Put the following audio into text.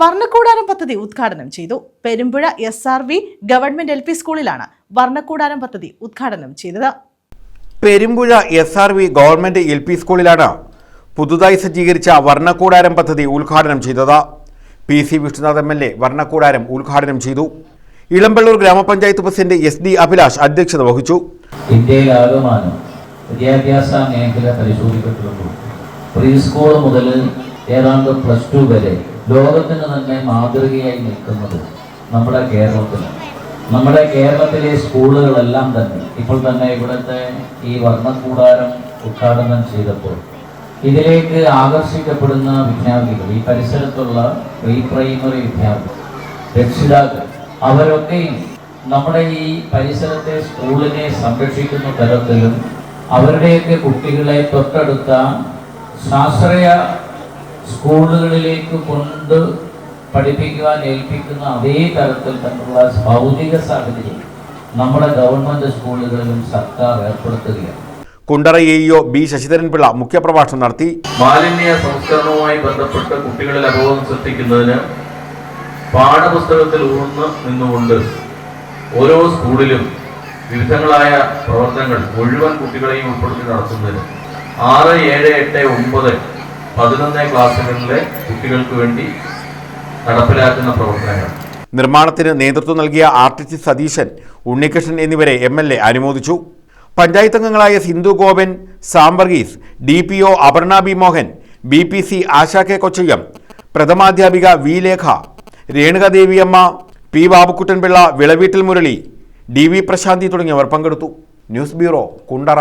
വർണക്കൂടാരം പദ്ധതി ഉദ്ഘാടനം ചെയ്തു. Perumpuzha S R V government L P സ്കൂളിലാണ് വർണക്കൂടാരം പദ്ധതി ഉദ്ഘാടനം ചെയ്തത്. Perumpuzha S R V government L P സ്കൂളിലാണ് പുതുതായി സജ്ജീകരിച്ച വർണക്കൂടാരം പദ്ധതി ഉദ്ഘാടനം ചെയ്തത്. P C Vishnunath M L A വർണക്കൂടാരം ഉദ്ഘാടനം ചെയ്തു. ഇളമ്പള്ളൂർ ഗ്രാമപഞ്ചായത്ത് പ്രസിഡന്റ് എസ് ഡി അഭിലാഷ് അധ്യക്ഷത വഹിച്ചു. ഇന്ത്യയിലാകമാനം വിദ്യാഭ്യാസ മേഖല പരിശോധിക്കപ്പെടുമ്പോൾ പ്രീ സ്കൂൾ മുതൽ ഏതാണ്ട് പ്ലസ് ടു വരെ ലോകത്തിന് തന്നെ മാതൃകയായി നിൽക്കുന്നത് നമ്മുടെ കേരളത്തിലാണ്. നമ്മുടെ കേരളത്തിലെ സ്കൂളുകളെല്ലാം തന്നെ ഇപ്പോൾ തന്നെ ഇവിടുത്തെ ഈ വർണക്കൂടാരം ഉദ്ഘാടനം ചെയ്തപ്പോൾ ഇതിലേക്ക് ആകർഷിക്കപ്പെടുന്ന വിദ്യാർത്ഥികൾ ഈ പരിസരത്തുള്ള പ്രീ പ്രൈമറി വിദ്യാർത്ഥികൾ രക്ഷിതാക്കൾ അവരൊക്കെയും നമ്മുടെ ഈ പരിസരത്തെ സ്കൂളിനെ സംരക്ഷിക്കുന്ന തരത്തിലും അവരുടെയൊക്കെ കുട്ടികളെ തൊട്ടടുത്ത ശാസ്ത്രീയ സ്കൂളുകളിലേക്ക് കൊണ്ട് പഠിപ്പിക്കുവാൻ ഏൽപ്പിക്കുന്ന അതേ തരത്തിൽ തന്നെയുള്ള ഭൗതിക സാഹചര്യം നമ്മുടെ ഗവൺമെന്റ് സ്കൂളുകളിലും സർക്കാർ ഏർപ്പെടുത്തുകയാണ്. Kundara A EO B Sasidharan Pillai മുഖ്യപ്രഭാഷണം നടത്തി. മാലിന്യ സംസ്കരണവുമായി ബന്ധപ്പെട്ട് കുട്ടികളിൽ അബോധം സൃഷ്ടിക്കുന്നതിന് പാഠപുസ്തകത്തിൽ ഊർന്ന് നിന്നുകൊണ്ട് ഓരോ സ്കൂളിലും വിവിധങ്ങളായ പ്രവർത്തനങ്ങൾ മുഴുവൻ കുട്ടികളെയും ഉൾപ്പെടുത്തി നടത്തുന്നതിന് ആറ് ഏഴ് എട്ട് ഒമ്പത് പതിനൊന്ന് ക്ലാസ്സുകളിലെ കുട്ടികൾക്ക് വേണ്ടി നടപ്പിലാക്കുന്ന പ്രവർത്തനങ്ങൾ. നിർമ്മാണത്തിന് നേതൃത്വം നൽകിയ ആർട്ടിസ്റ്റ് സതീശൻ ഉണ്ണികൃഷ്ണൻ എന്നിവരെ എം എൽ എ അനുമോദിച്ചു. പഞ്ചായത്ത് അംഗങ്ങളായ Sindhu Gopan Sam Varghese D P O Aparna B Mohan B P C Asha K Kochayyam പ്രഥമാധ്യാപിക V Lekha Renuka Devi Amma P Babukuttan Pillai Vilaveettil Murali D V Prashanthi തുടങ്ങിയവർ പങ്കെടുത്തു. News bureau Kundara.